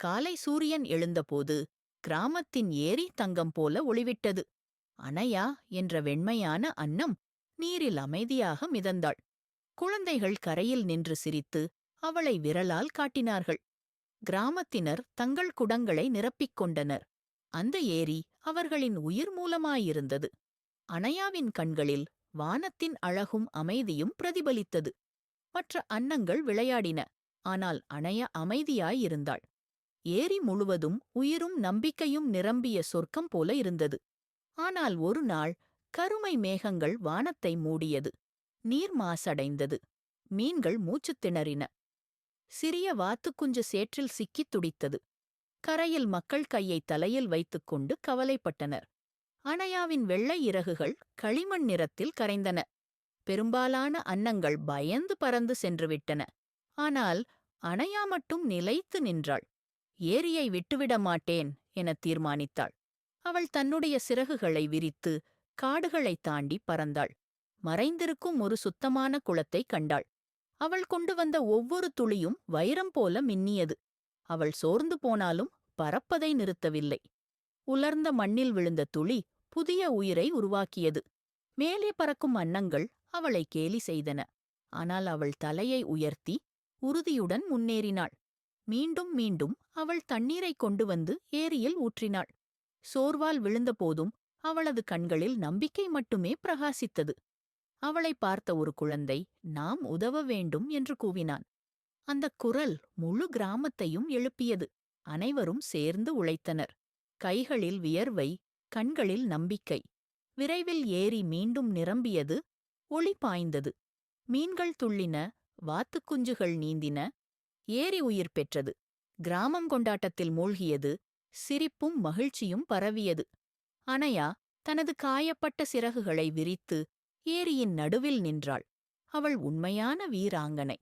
காலை சூரியன் எழுந்தபோது கிராமத்தின் ஏரி தங்கம் போல ஒளிவிட்டது. அணையா என்ற வெண்மையான அன்னம் நீரில் அமைதியாக மிதந்தாள். குழந்தைகள் கரையில் நின்று சிரித்து அவளை விரலால் காட்டினார்கள். கிராமத்தினர் தங்கள் குடங்களை நிரப்பிக் கொண்டனர். அந்த ஏரி அவர்களின் உயிர் மூலமாயிருந்தது. அணையாவின் கண்களில் வானத்தின் அழகும் அமைதியும் பிரதிபலித்தது. மற்ற அன்னங்கள் விளையாடின. ஆனால் அணைய அமைதியாயிருந்தாள் ஏரி முழுவதும் உயிரும் நம்பிக்கையும் நிரம்பிய சொர்க்கம் போல இருந்தது. ஆனால் ஒரு நாள் கருமை மேகங்கள் வானத்தை மூடியது. நீர் மாசடைந்தது. மீன்கள் மூச்சுத் திணறின. சிறிய வாத்துக்குஞ்சு சேற்றில் சிக்கித் துடித்தது. கரையில் மக்கள் கையை தலையில் வைத்துக்கொண்டு கவலைப்பட்டனர். அணையாவின் வெள்ளை இறகுகள் களிமண் நிறத்தில் கரைந்தன. பெரும்பாலான அன்னங்கள் பயந்து பறந்து சென்றுவிட்டன. ஆனால் அணையா மட்டும் நிலைத்து நின்றாள். ஏரியை விட்டுவிட மாட்டேன் எனத் தீர்மானித்தாள். அவள் தன்னுடைய சிறகுகளை விரித்து காடுகளைத் தாண்டி பறந்தாள். மறைந்திருக்கும் ஒரு சுத்தமான குளத்தைக் கண்டாள். அவள் கொண்டு வந்த ஒவ்வொரு துளியும் வைரம் போல மின்னியது. அவள் சோர்ந்து போனாலும் பறப்பதை நிறுத்தவில்லை. உலர்ந்த மண்ணில் விழுந்த துளி புதிய உயிரை உருவாக்கியது. மேலே பறக்கும் அன்னங்கள் அவளை கேலி செய்தன. ஆனால் அவள் தலையை உயர்த்தி உறுதியுடன் முன்னேறினாள். மீண்டும் மீண்டும் அவள் தண்ணீரைக் கொண்டு வந்து ஏரியில் ஊற்றினாள். சோர்வால் விழுந்தபோதும் அவளது கண்களில் நம்பிக்கை மட்டுமே பிரகாசித்தது. அவளை பார்த்த ஒரு குழந்தை நாம் உதவ வேண்டும் என்று கூவினான். அந்தக் குரல் முழு கிராமத்தையும் எழுப்பியது. அனைவரும் சேர்ந்து உழைத்தனர். கைகளில் வியர்வை கண்களில் நம்பிக்கை. விரைவில் ஏரி மீண்டும் நிரம்பியது. ஒளி பாய்ந்தது. மீன்கள் துள்ளின. வாத்துக்குஞ்சுகள் நீந்தின. ஏரி உயிர் பெற்றது. கிராமம் கொண்டாட்டத்தில் மூழ்கியது. சிரிப்பும் மகிழ்ச்சியும் பரவியது. அனையா தனது காயப்பட்ட சிறகுகளை விரித்து ஏரியின் நடுவில் நின்றாள். அவள் உண்மையான வீராங்கனை.